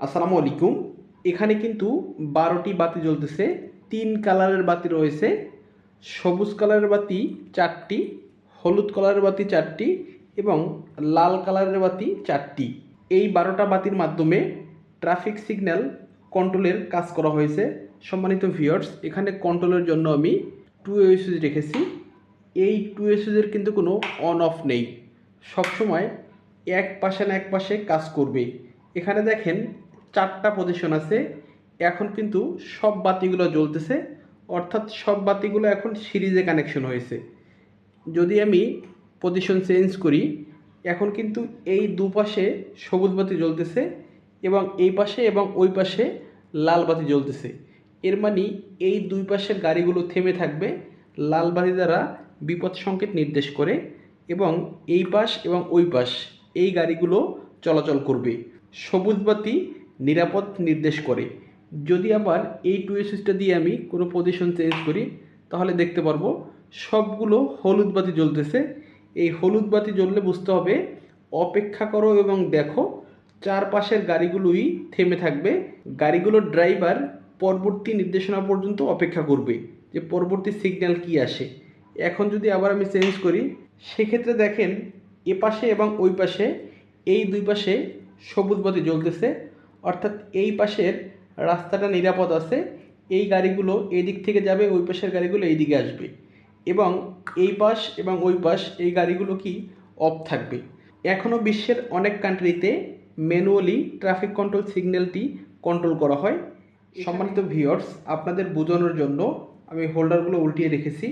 আসসালামু আলাইকুম। এখানে কিন্তু বারোটি বাতি জ্বলতেছে, তিন কালারের বাতি রয়েছে, সবুজ কালারের বাতি চারটি, হলুদ কালারের বাতি চারটি এবং লাল কালারের বাতি চারটি। এই বারোটা বাতির মাধ্যমে ট্রাফিক সিগন্যাল কন্ট্রোলের কাজ করা হয়েছে। সম্মানিত ভিউয়ার্স, এখানে কন্ট্রোলের জন্য আমি টু সুইচ রেখেছি। এই টু সুইচের কিন্তু কোনো অন অফ নেই। সবসময় এক পাশে না এক পাশে কাজ করবে। এখানে দেখেন চারটা পজিশন আছে। এখন কিন্তু সব বাতিগুলো জ্বলতেছে। অর্থাৎ সব বাতিগুলো এখন সিরিজে কানেকশন হয়েছে। যদি আমি পজিশন চেঞ্জ করি, এখন কিন্তু এই দুপাশে সবুজ বাতি জ্বলতেছে এবং এই পাশে এবং ওই পাশে লাল বাতি জ্বলতেছে। এর মানে এই দুই পাশের গাড়িগুলো থেমে থাকবে, লাল বাতি দ্বারা বিপদ সংকেত নির্দেশ করে এবং এই পাশ এবং ওই পাশ এই গাড়িগুলো চলাচল করবে। সবুজ বাতি নিরাপদ নির্দেশ করে। যদি আবার এই টু সুইচটা দিয়ে আমি কোনো পজিশন চেঞ্জ করি, তাহলে দেখতে পারব সবগুলো হলুদ বাতি জ্বলতেছে। এই হলুদ বাতি জ্বললে বুঝতে হবে অপেক্ষা করো এবং দেখো চারপাশের গাড়িগুলোই থেমে থাকবে। গাড়িগুলোর ড্রাইভার পরবর্তী নির্দেশনা পর্যন্ত অপেক্ষা করবে যে পরবর্তী সিগন্যাল কি আসে। এখন যদি আবার আমি চেঞ্জ করি, সেক্ষেত্রে দেখেন এ পাশে এবং ওই পাশে এই দুই পাশে সবুজ বাতি জ্বলতেছে। অর্থাৎ এই পাশের রাস্তাটা নিরাপদ আছে এই গাড়িগুলো এই দিক থেকে যাবে ওই পাশের গাড়িগুলো এই দিকে আসবে। এবং এই পাশ এবং ওই পাশ এই গাড়িগুলো কি অফ থাকবে। এখনও বিশ্বের অনেক কান্ট্রিতে ম্যানুয়ালি ট্রাফিক কন্ট্রোল সিগন্যালটি কন্ট্রোল করা হয়। সম্মানিত ভিউয়ার্স আপনাদের বোঝানোর জন্য আমি হোল্ডারগুলো উল্টিয়ে রেখেছি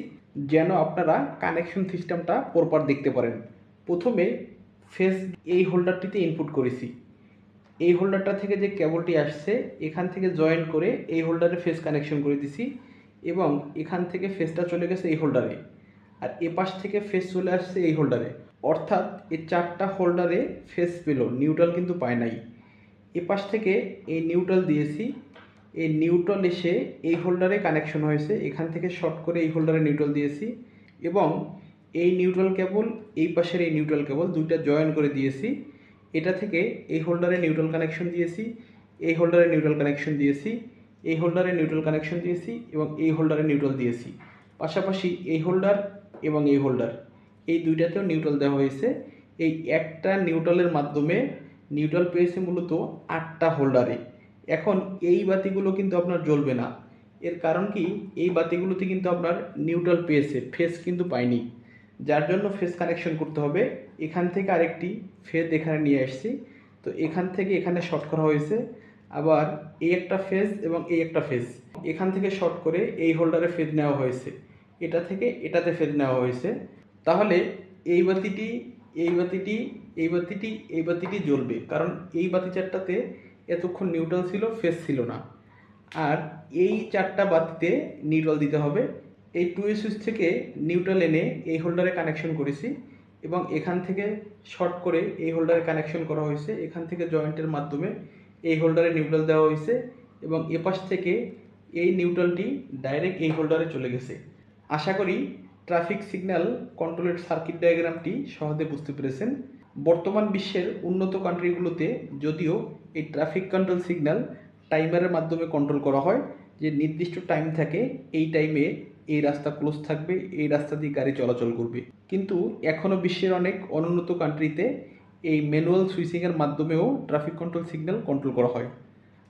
যেন আপনারা কানেকশন সিস্টেমটা পরপর দেখতে পারেন। প্রথমে ফেস এই হোল্ডারটিতে ইনপুট করেছি। এই হোল্ডারটা থেকে যে কেবলটি আসছে, এখান থেকে জয়েন করে এই হোল্ডারে ফেস কানেকশন করে দিছি এবং এখান থেকে ফেসটা চলে গেছে এই হোল্ডারে আর এ পাশ থেকে ফেস চলে আসছে এই হোল্ডারে অর্থাৎ এই চারটা হোল্ডারে ফেস পেল নিউট্রাল কিন্তু পায় নাই। এ পাশ থেকে এই নিউট্রাল দিয়েছি, এই নিউট্রাল এসে এই হোল্ডারে কানেকশন হয়েছে। এখান থেকে শর্ট করে এই হোল্ডারে নিউট্রাল দিয়েছি এবং এই নিউট্রাল কেবল এই পাশের এই নিউট্রাল কেবল দুইটা জয়েন করে দিয়েছি। এটা থেকে এই হোল্ডারে নিউট্রাল কানেকশন দিয়েছি, এই হোল্ডারে নিউট্রাল কানেকশন দিয়েছি, এই হোল্ডারে নিউট্রাল কানেকশন দিয়েছি এবং এই হোল্ডারে নিউট্রাল দিয়েছি। পাশাপাশি এই হোল্ডার এবং এই হোল্ডার এই দুইটাতেও নিউট্রাল দেওয়া হয়েছে। এই একটা নিউট্রালের মাধ্যমে নিউট্রাল পেয়েছে মূলত আটটা হোল্ডারে এখন এই বাতিগুলো কিন্তু আপনার জ্বলবে না। এর কারণ কি? এই বাতিগুলোতে কিন্তু আপনার নিউট্রাল পেয়েছে ফেস কিন্তু পায়নি। যার জন্য ফেস কানেকশন করতে হবে। এখান থেকে আরেকটি ফেজ এখানে নিয়ে আসছি। তো এখান থেকে এখানে শর্ট করা হয়েছে। আবার এই একটা ফেজ এবং এই একটা ফেজ এখান থেকে শর্ট করে এই হোল্ডারে ফেজ নেওয়া হয়েছে। এটা থেকে এটাতে ফেজ নেওয়া হয়েছে। তাহলে এই বাতিটি এই বাতিটি এই বাতিটি এই বাতিটি জ্বলবে। কারণ এই বাতি চারটাতে এতক্ষণ নিউট্রাল ছিল ফেস ছিল না। আর এই চারটা বাতিতে নিউট্রাল দিতে হবে। এই টু সুইচ থেকে নিউট্রাল এনে এই হোল্ডারে কানেকশন করেছি এবং এখান থেকে শর্ট করে এই হোল্ডারে কানেকশন করা হয়েছে। এখান থেকে জয়েন্টের মাধ্যমে এই হোল্ডারে নিউট্রাল দেওয়া হয়েছে এবং এপাশ থেকে এই নিউট্রালটি ডাইরেক্ট এই হোল্ডারে চলে গেছে। আশা করি ট্রাফিক সিগন্যাল কন্ট্রোলের সার্কিট ডায়াগ্রামটি সহজে বুঝতে পেরেছেন। বর্তমান বিশ্বের উন্নত কান্ট্রিগুলোতে যদিও এই ট্রাফিক কন্ট্রোল সিগন্যাল টাইমারের মাধ্যমে কন্ট্রোল করা হয়, যে নির্দিষ্ট টাইম থাকে, এই টাইমে এই রাস্তা ক্লোজ থাকবে, এই রাস্তা দিয়ে গাড়ি চলাচল করবে। কিন্তু এখনও বিশ্বের অনেক অনুন্নত কান্ট্রিতে এই ম্যানুয়াল সুইচিংয়ের মাধ্যমেও ট্রাফিক কন্ট্রোল সিগন্যাল কন্ট্রোল করা হয়।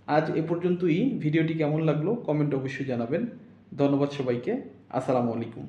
আজ এ পর্যন্তই। ভিডিওটি কেমন লাগল? কমেন্ট অবশ্যই জানাবেন। ধন্যবাদ সবাইকে। আসসালামু আলাইকুম।